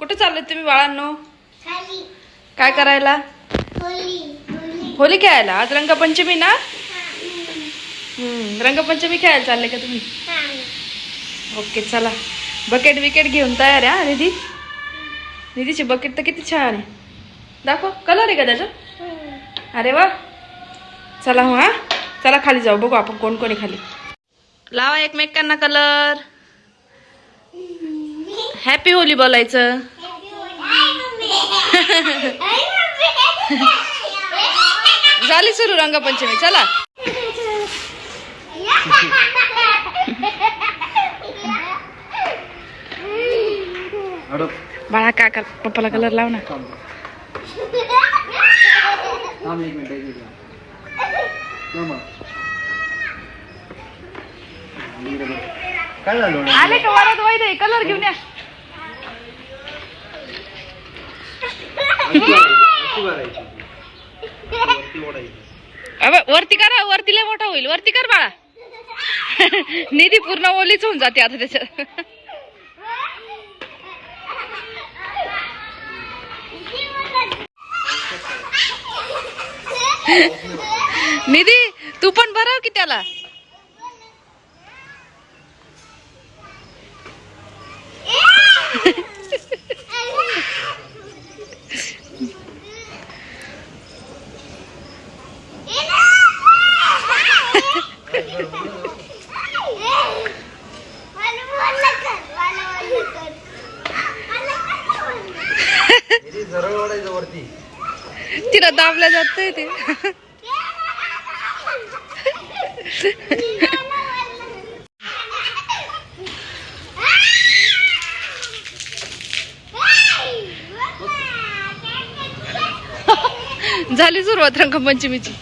कुठे चालले तुम्ही बाळांनो? खाली. काय करायला? होली खेळायला? आज रंगपंचमी ना? रंगपंचमी खेळायला चालले का तुम्ही? ओके चला. बकेट विकेट घेऊन तयार आहे हा निधी? निधीची बकेट तर किती छान आहे. दाखव कलर आहे का त्याच्यात अरे वा. चला हो. हा चला खाली जाऊ. बघू आपण कोण कोणी खाली. लावा एकमेकांना कलर हॅपी होली बोलायचं. झाली सुरू रंगपंचमी चला. बाळा कर पप्पाला कलर लाव ना. आले का वरात? वैद कलर घेऊन या. वरती करा वरती लय मोठा होईल. वरती कर बाळा. निधी पूर्ण ओलीच होऊन जाते आता त्याच्यात निधी तू पण भराव की त्याला इथे सरळ ओढायचं वरती तिला जातंय ते. झाली सुरुवात रंगपंचमीची.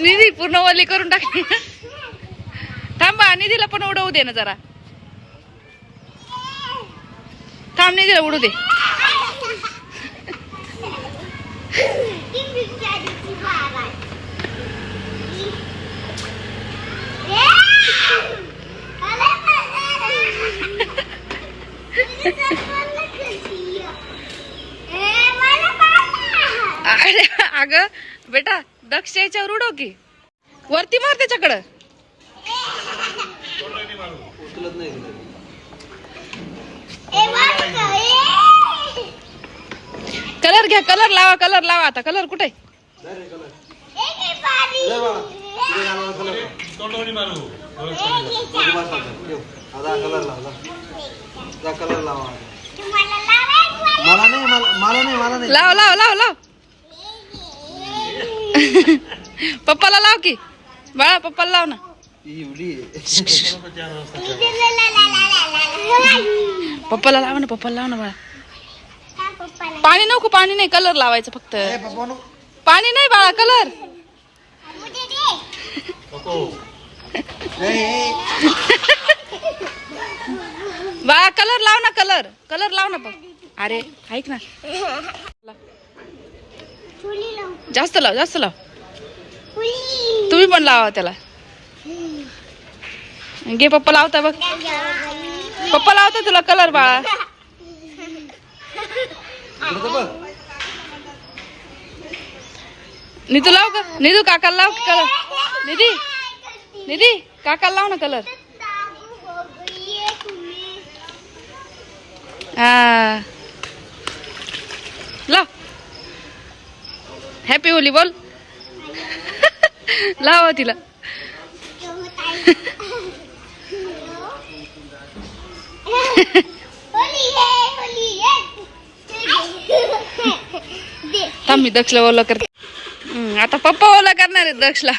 निधी पूर्ण ओली करून टाकली थांबा निधीला पण उडवू दे ना जरा. थांब निधीला उडू दे. अरे अगं बेटा दक्ष याच्यावर उडव की. वरती मार त्याच्याकडं. कलर घ्या कलर लावा कलर लावा आता. कलर कुठे? लाव लाव लाव लाव. पप्पाला लाव की. बाळा पप्पाला लाव ना. पप्पाला लाव ना पप्पाला लाव ना बाळा. पाणी नको पाणी नाही कलर लावायचं फक्त. पाणी नाही बाळा कलर. बाळा कलर लाव ना कलर. कलर लाव ना अरे ऐक ना. जास्त लाव जास्त लाव. तुम्ही पण लावा त्याला. घे पप्पा लावता बघ. पप्पा लावता तुला कलर बाळा. निधू लाव का निधू काकाला लाव कलर. निधी. निधी काकाला लाव ना कलर. हा लाव हॅपी होली बोल. लावा तिला. थांब मी दक्षला ओला करते. आता पप्पा ओला करणार आहे दक्षला.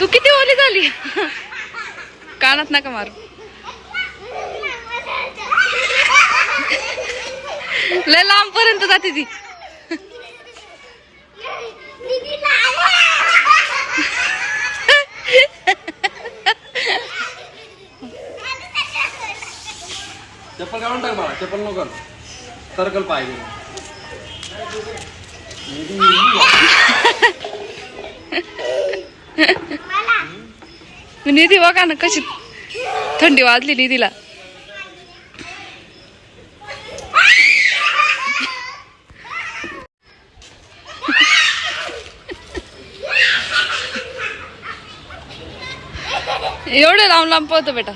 तू किती ओली झाली? कानात नका मारू. ले लांब पर्यंत जाते ती. चप्पल काढून टाक बाबा चप्पल नको सर्कल पाहिजे. निधी बघा ना कशी थंडी वाजली निधीला एवढं लांब लांब पळतो बेटा.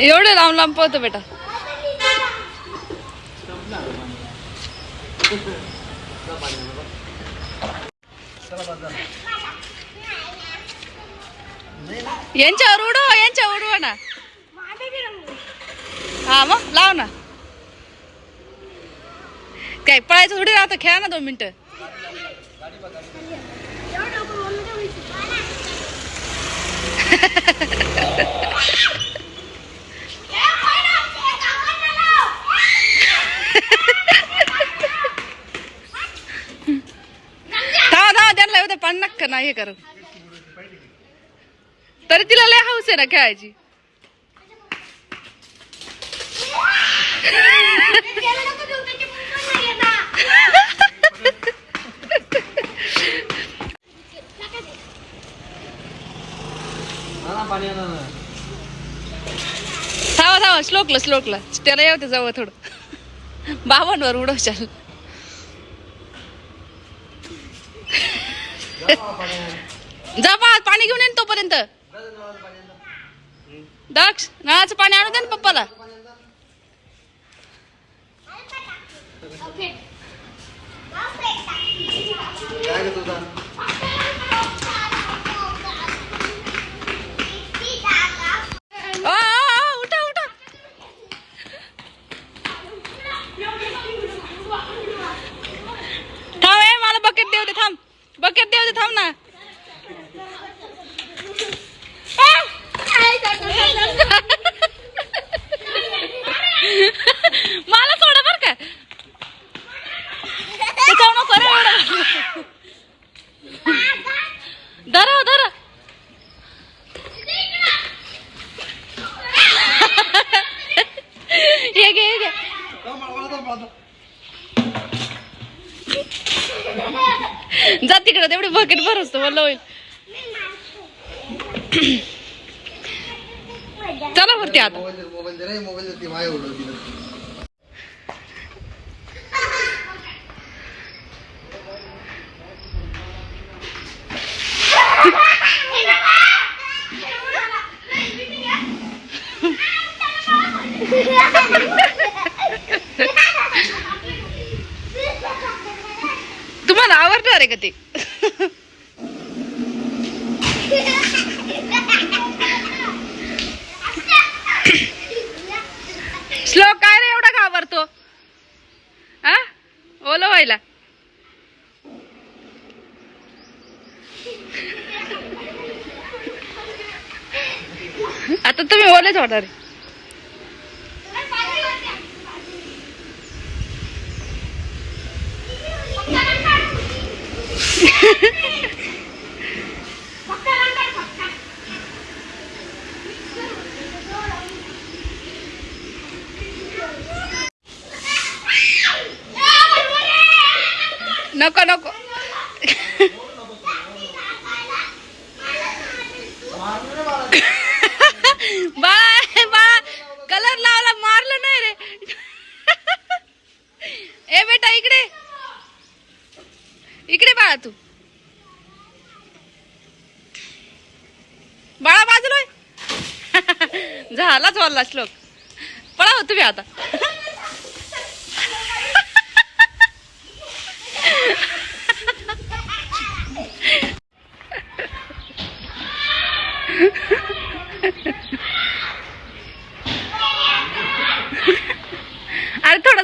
एवढं लांब लांब पळतो बेटा. यांच्यावर उडव यांच्यावर उडवा ना. हा मग लाव ना. काय पळायचं थोडी राहतं खेळा ना दोन मिनिटं थांबा थांबा त्यांना एवढं पाणी नक्का तरी तिला लय हौस आहे ना खेळायची. ना पाणी थांबा थांबा श्लोकला श्लोकला. त्याला येऊ ते जवळ थोडं. बाबांवर उडव जा पा पाणी घेऊन येईन तोपर्यंत. दक्ष नळाचं पाणी आणू दे ना पप्पाला. काय ग तुझा आ, आ, आ, उठा उठा थांब ए मला बकेट देऊ दे थांब बकेट देऊ दे थांब ना मला सोडा बर का त्याच्यावर नको रे एवढं. धरा धरा. हे घे घे. जा तिकडे तेवढी बकेट भरस मला होईल. चला वरती आता. मोबाईल मोबाईल दे रे मोबाईल दे ती माय उडवती तुम्हाला आवडणार आहे का ते श्लोक काय रे एवढा घाबरतो हा ओलं व्हायला आता तुम्ही ओलेच होणार आहे. नको नको बाळा बाळा कलर लावला मारलं नाही रे. ए बेटा इकडे. इकडे बाळा तू. बाळा बाजूला झालाच वाला श्लोक. पळा हो तुम्ही आता.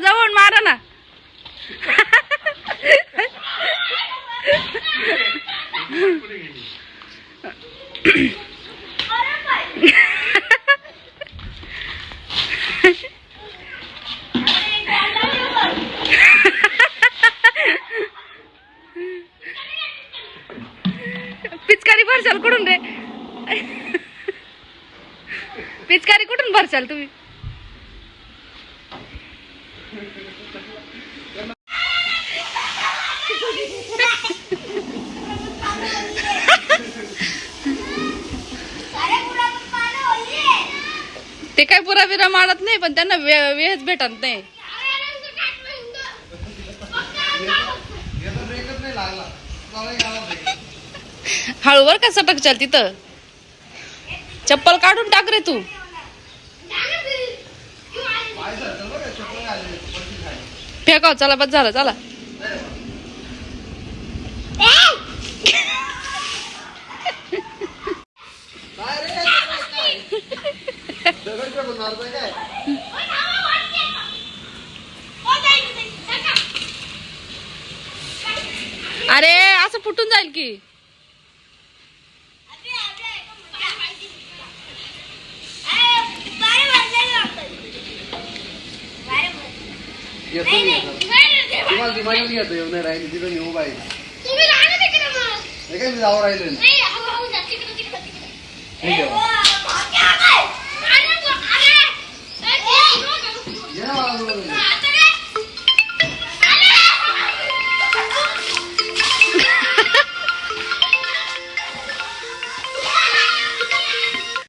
जाऊन मारा ना पिचकारी भरसाल कुठून रे पिचकारी कुठून भरसाल तुम्ही ते काय पुरा बिरा मारत नाही पण त्यांना वे- वेळच भेटत नाही. हळूवर का सटकशाल तिथं चप्पल काढून टाक रे तू पाय सरकल बरं, चप्पल घालली, पडती खाली. खेळ का चला बस झालं चला. अरे असं फुटून जाईल की. येतो मी येतो. येतो येऊन नाही राहिली तिथं मी उभा आहे. हे मी जावं राहिलं? ठीक आहे.